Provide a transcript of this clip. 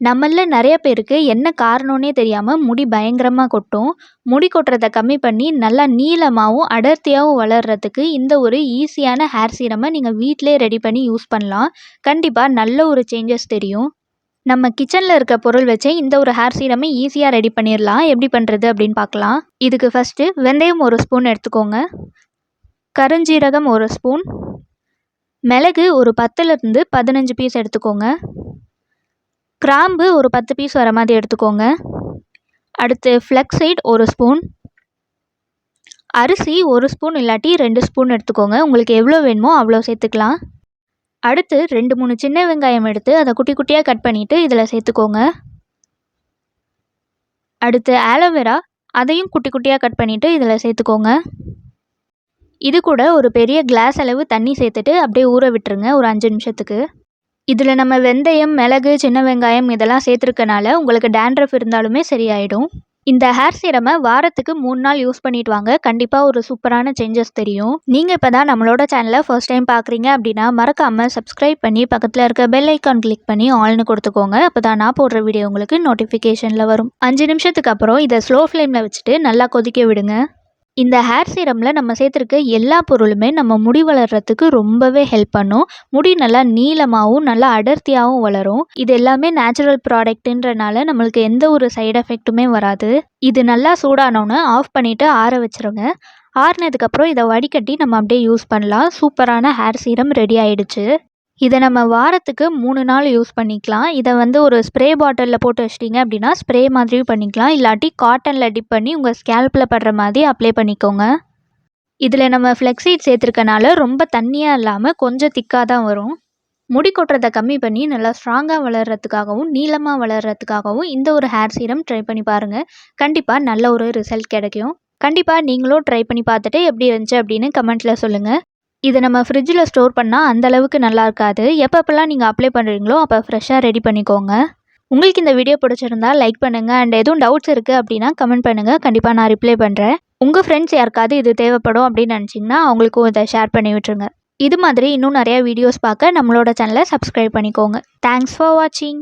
நம்மள நிறைய பேருக்கு என்ன காரணம்னே தெரியாமல் முடி பயங்கரமாக கொட்டும். முடி கொட்டுறதை கம்மி பண்ணி நல்லா நீளமாகவும் அடர்த்தியாகவும் வளர்கிறதுக்கு இந்த ஒரு ஈஸியான ஹேர் சீரமை நீங்கள் வீட்டிலே ரெடி பண்ணி யூஸ் பண்ணலாம். கண்டிப்பாக நல்ல ஒரு சேஞ்சஸ் தெரியும். நம்ம கிச்சனில் இருக்க பொருள் வச்சே இந்த ஒரு ஹேர் சீரமை ஈஸியாக ரெடி பண்ணிடலாம் எப்படி பண்ணுறது அப்படின்னு பார்க்கலாம் இதுக்கு ஃபஸ்ட்டு வெந்தயம் ஒரு ஸ்பூன் எடுத்துக்கோங்க. கருஞ்சீரகம் ஒரு ஸ்பூன் மிளகு ஒரு பத்துலேருந்து பதினஞ்சு பீஸ் எடுத்துக்கோங்க. கிராம்பு ஒரு பத்து பீஸ் வர மாதிரி எடுத்துக்கோங்க. அடுத்து ஃப்ளக்ஸைட் ஒரு ஸ்பூன் அரிசி ஒரு ஸ்பூன் இல்லாட்டி ரெண்டு ஸ்பூன் எடுத்துக்கோங்க. உங்களுக்கு எவ்வளோ வேணுமோ அவ்வளோ சேர்த்துக்கலாம். அடுத்து ரெண்டு மூணு சின்ன வெங்காயம் எடுத்து அதை குட்டி குட்டியாக கட் பண்ணிவிட்டு இதில் சேர்த்துக்கோங்க. அடுத்து ஆலோவேரா அதையும் குட்டி குட்டியாக கட் பண்ணிவிட்டு இதில் சேர்த்துக்கோங்க. இது கூட ஒரு பெரிய கிளாஸ் அளவு தண்ணி சேர்த்துட்டு அப்படியே ஊற விட்டுருங்க ஒரு அஞ்சு நிமிஷத்துக்கு. இதில் நம்ம வெந்தயம் மிளகு சின்ன வெங்காயம் இதெல்லாம் சேர்த்துருக்கனால உங்களுக்கு டேண்ட்ரஃப் இருந்தாலுமே சரியாயிடும். இந்த ஹேர் சீரமை வாரத்துக்கு மூணு நாள் யூஸ் பண்ணிட்டு வாங்க. கண்டிப்பாக ஒரு சூப்பரான சேஞ்சஸ் தெரியும். நீங்கள் இப்போ தான் நம்மளோட சேனலை ஃபர்ஸ்ட் டைம் பார்க்குறீங்க அப்படின்னா மறக்காமல் சப்ஸ்கிரைப் பண்ணி பக்கத்தில் இருக்க பெல் ஐக்கான் கிளிக் பண்ணி ஆல்னு கொடுத்துக்கோங்க. அப்போ தான் நான் போடுற வீடியோ உங்களுக்கு நோட்டிஃபிகேஷனில் வரும். அஞ்சு நிமிஷத்துக்கு அப்புறம் இதை ஸ்லோ ஃப்ளேமில் வச்சுட்டு நல்லா கொதிக்க விடுங்க. இந்த ஹேர் சீரமில் நம்ம சேர்த்துருக்க எல்லா பொருளுமே நம்ம முடி வளர்கிறதுக்கு ரொம்பவே ஹெல்ப் பண்ணும். முடி நல்லா நீளமாகவும் நல்லா அடர்த்தியாகவும் வளரும். இது எல்லாமே நேச்சுரல் ப்ராடக்ட்டுன்றனால நம்மளுக்கு எந்த ஒரு சைடு எஃபெக்ட்டுமே வராது. இது நல்லா சூடானோன்னு ஆஃப் பண்ணிவிட்டு ஆற வச்சுருங்க. ஆறினதுக்கப்புறம் இதை வடிகட்டி நம்ம அப்படியே யூஸ் பண்ணலாம். சூப்பரான ஹேர் சீரம் ரெடி ஆயிடுச்சு. இதை நம்ம வாரத்துக்கு மூணு நாள் யூஸ் பண்ணிக்கலாம். இதை வந்து ஒரு ஸ்ப்ரே பாட்டிலில் போட்டு வச்சிட்டிங்க அப்படின்னா ஸ்ப்ரே மாதிரியும் பண்ணிக்கலாம். இல்லாட்டி காட்டனில் டிப் பண்ணி உங்கள் ஸ்கேல்பில் படுற மாதிரி அப்ளை பண்ணிக்கோங்க. இதில் நம்ம ஃப்ளெக்ஸீட் சேர்த்துருக்கனால ரொம்ப தண்ணியாக இல்லாமல் கொஞ்சம் திக்காக தான் வரும். முடி கொட்டுறதை கம்மி பண்ணி நல்லா ஸ்ட்ராங்காக வளர்கிறதுக்காகவும் நீளமாக வளர்கிறதுக்காகவும் இந்த ஒரு ஹேர் சீரம் ட்ரை பண்ணி பாருங்கள் கண்டிப்பாக நல்ல ஒரு ரிசல்ட் கிடைக்கும். கண்டிப்பாக நீங்களும் ட்ரை பண்ணி பார்த்துட்டு எப்படி இருந்துச்சு அப்படின்னு கமெண்ட்டில் சொல்லுங்கள் இதை நம்ம ஃப்ரிட்ஜில் ஸ்டோர் பண்ணால் அந்தளவுக்கு நல்லா இருக்காது. எப்பப்பெல்லாம் நீங்கள் அப்ளை பண்ணுறீங்களோ அப்போ ஃப்ரெஷ்ஷாக ரெடி பண்ணிக்கோங்க. உங்களுக்கு இந்த வீடியோ பிடிச்சிருந்தா லைக் பண்ணுங்கள் அண்ட் எதுவும் டவுட்ஸ் இருக்குது அப்படின்னா கமெண்ட் பண்ணுங்கள் கண்டிப்பாக நான் ரிப்ளை பண்ணுறேன் உங்கள் ஃப்ரெண்ட்ஸ் யாருக்காவது இது தேவைப்படும் அப்படின்னு நினச்சிங்கன்னா அவங்களுக்கும் இதை ஷேர் பண்ணி விட்டுருங்க. இது மாதிரி இன்னும் நிறையா வீடியோஸ் பார்க்க நம்மளோட சேனலை சப்ஸ்கிரைப் பண்ணிக்கோங்க. தேங்க்ஸ் ஃபார் வாட்சிங்